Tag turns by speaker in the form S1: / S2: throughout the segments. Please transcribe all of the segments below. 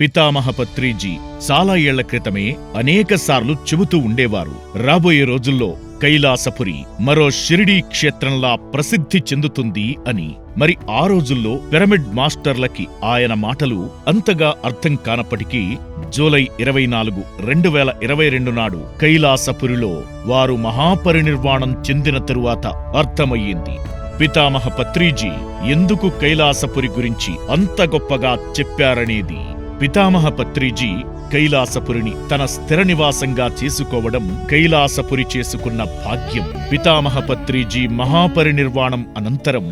S1: పితామహపత్రీజీ చాలా ఏళ్ళ క్రితమే అనేకసార్లు చెబుతూ ఉండేవారు. రాబోయే రోజుల్లో కైలాసపురి మరో షిరిడీ క్షేత్రంలా ప్రసిద్ధి చెందుతుంది అని. మరి ఆ రోజుల్లో పిరమిడ్ మాస్టర్లకి ఆయన మాటలు అంతగా అర్థం కానప్పటికీ జూలై ఇరవై నాలుగు రెండు వేల ఇరవై రెండు నాడు కైలాసపురిలో వారు మహాపరినిర్వాణం చెందిన తరువాత అర్థమయ్యింది. పితామహ పత్రిజీ ఎందుకు కైలాసపురి గురించి అంత గొప్పగా చెప్పారనేది. పితామహ పత్రిజీ కైలాసపురిని తన స్థిర నివాసంగా చేసుకోవడం కైలాసపురి చేసుకున్న భాగ్యం. పితామహ పత్రిజీ మహాపరినిర్వాణం అనంతరం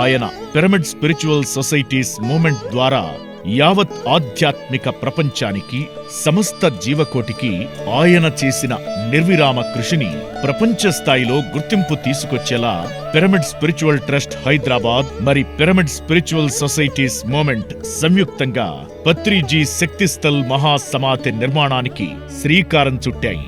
S1: ఆయన పిరమిడ్ స్పిరిచువల్ సొసైటీస్ మూమెంట్ ద్వారా యావత్ ఆధ్యాత్మిక ప్రపంచానికి సమస్త జీవకోటికి ఆయన చేసిన నిర్విరామ కృషిని ప్రపంచ స్థాయిలో గుర్తింపు తీసుకొచ్చేలా పిరమిడ్ స్పిరిచువల్ ట్రస్ట్ హైదరాబాద్ మరి పిరమిడ్ స్పిరిచువల్ సొసైటీస్ మూమెంట్ సంయుక్తంగా పత్రిజీ శక్తిస్థల్ మహాసమాధి నిర్మాణానికి శ్రీకారం చుట్టాయి.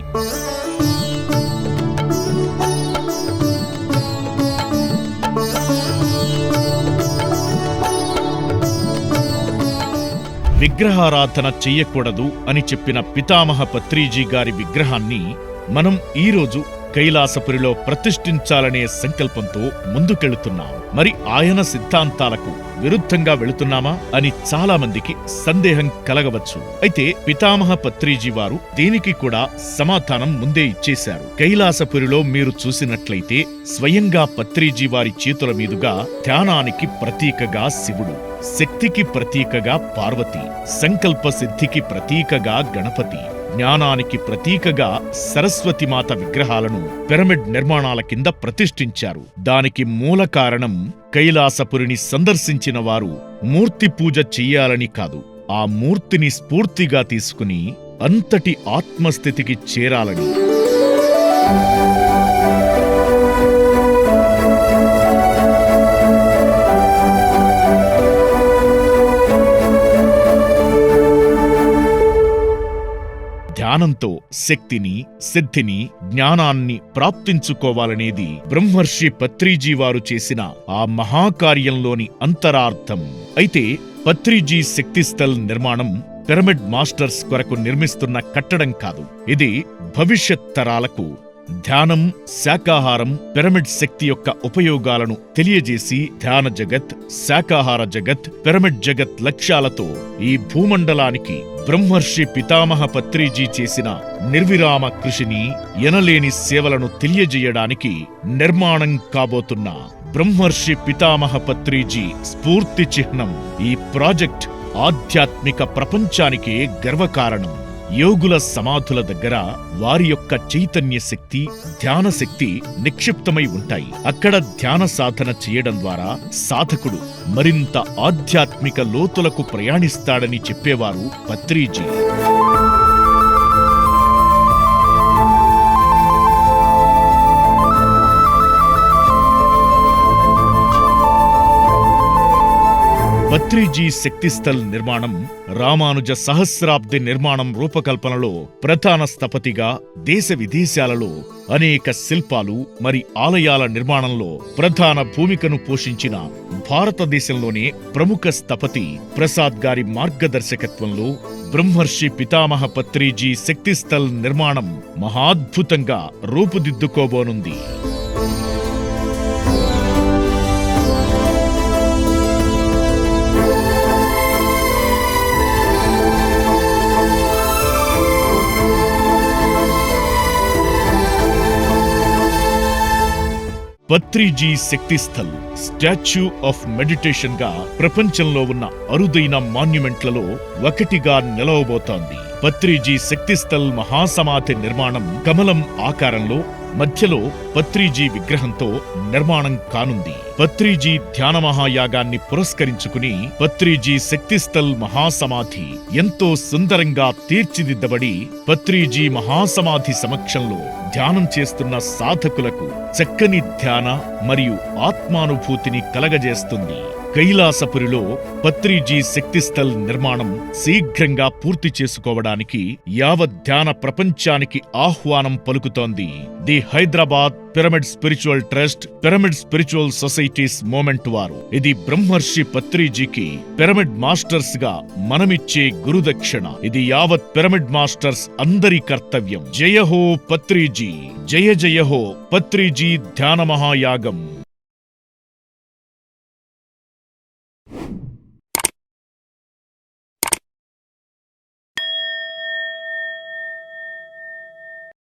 S1: విగ్రహారాధన చెయ్యకూడదు అని చెప్పిన పితామహ పత్రిజీ గారి విగ్రహాన్ని మనం ఈరోజు కైలాసపురిలో ప్రతిష్ఠించాలనే సంకల్పంతో ముందుకెళుతున్నాం. మరి ఆయన సిద్ధాంతాలకు విరుద్ధంగా వెళుతున్నామా అని చాలా మందికి సందేహం కలగవచ్చు. అయితే పితామహ పత్రిజీ వారు దీనికి కూడా సమాధానం ముందే ఇచ్చేశారు. కైలాసపురిలో మీరు చూసినట్లయితే స్వయంగా పత్రిజీ వారి చేతుల మీదుగా ధ్యానానికి ప్రతీకగా శివుడు శక్తికి ప్రతీకగా పార్వతి సంకల్ప సిద్ధికి ప్రతీకగా గణపతి జ్ఞానానికి ప్రతీకగా సరస్వతి మాత విగ్రహాలను పిరమిడ్ నిర్మాణాల కింద ప్రతిష్ఠించారు. దానికి మూల కారణం కైలాసపురిని సందర్శించిన వారు మూర్తి పూజ చెయ్యాలని కాదు ఆ మూర్తిని స్ఫూర్తిగా తీసుకుని అంతటి ఆత్మస్థితికి చేరాలని. ధ్యానంతో శక్తిని సిద్ధిని జ్ఞానాన్ని ప్రాప్తించుకోవాలనేది బ్రహ్మర్షి పత్రిజీ వారు చేసిన ఆ మహాకార్యంలోని అంతరార్థం. అయితే పత్రిజీ శక్తిస్థల్ నిర్మాణం పిరమిడ్ మాస్టర్స్ కొరకు నిర్మిస్తున్న కట్టడం కాదు. ఇది భవిష్యత్ తరాలకు ధ్యానం శాకాహారం పిరమిడ్ శక్తి యొక్క ఉపయోగాలను తెలియజేసి ధ్యాన జగత్ శాకాహార జగత్ పిరమిడ్ జగత్ లక్ష్యాలతో ఈ భూమండలానికి బ్రహ్మర్షి పితామహ పత్రిజీ చేసిన నిర్విరామ కృషిని ఎనలేని సేవలను తెలియజేయడానికి నిర్మాణం కాబోతున్న బ్రహ్మర్షి పితామహ పత్రిజీ స్ఫూర్తి చిహ్నం ఈ ప్రాజెక్ట్ ఆధ్యాత్మిక ప్రపంచానికే గర్వకారణం. యోగుల సమాధుల దగ్గర వారి యొక్క చైతన్య శక్తి ధ్యాన శక్తి నిక్షిప్తమై ఉంటాయి. అక్కడ ధ్యాన సాధన చేయడం ద్వారా సాధకుడు మరింత ఆధ్యాత్మిక లోతులకు ప్రయాణిస్తాడని చెప్పేవారు పత్రీజీ. పత్రిజీ శక్తిస్థల్ నిర్మాణం రామానుజ సహస్రాబ్ది నిర్మాణం రూపకల్పనలో ప్రధాన స్థపతిగా దేశ విదేశాలలో అనేక శిల్పాలు మరి ఆలయాల నిర్మాణంలో ప్రధాన భూమికను పోషించిన భారతదేశంలోనే ప్రముఖ స్థపతి ప్రసాద్ గారి మార్గదర్శకత్వంలో బ్రహ్మర్షి పితామహ పత్రిజీ శక్తిస్థల్ నిర్మాణం మహాద్భుతంగా రూపుదిద్దుకోబోనుంది. పత్రిజీ శక్తిస్థల్ స్టాచ్యూ ఆఫ్ మెడిటేషన్గా ప్రపంచంలో ఉన్న అరుదైన మాన్యుమెంట్లలో ఒకటిగా నిలవబోతోంది. పత్రిజీ శక్తిస్థల్ మహాసమాధి నిర్మాణం కమలం ఆకారంలో మధ్యలో పత్రిజీ విగ్రహంతో నిర్మాణం కానుంది. పత్రిజీ ధ్యాన మహాయాగాన్ని పురస్కరించుకుని పత్రిజీ శక్తిస్థల్ మహాసమాధి ఎంతో సుందరంగా తీర్చిదిద్దబడి పత్రిజీ మహాసమాధి సమక్షంలో ధ్యానం చేస్తున్న సాధకులకు చక్కని ధ్యాన మరియు ఆత్మానుభూతిని కలగజేస్తుంది. కైలాసపురిలో పత్రిజీ శక్తిస్థల్ నిర్మాణం శీఘ్రంగా పూర్తి చేసుకోవడానికి యావత్ ధ్యాన ప్రపంచానికి ఆహ్వానం పలుకుతోంది. The Hyderabad pyramid spiritual trust pyramid spiritual societies movement వారు. ఇది బ్రహ్మర్షి పత్రిజీకి పిరమిడ్ మాస్టర్స్గా మనమిచ్చే గురుదక్షిణ. ఇది యావత్ పిరమిడ్ మాస్టర్స్ అందరి కర్తవ్యం. జయ హో పత్రిజీ. జయ జయ హో పత్రిజీ ధ్యాన మహాయాగం.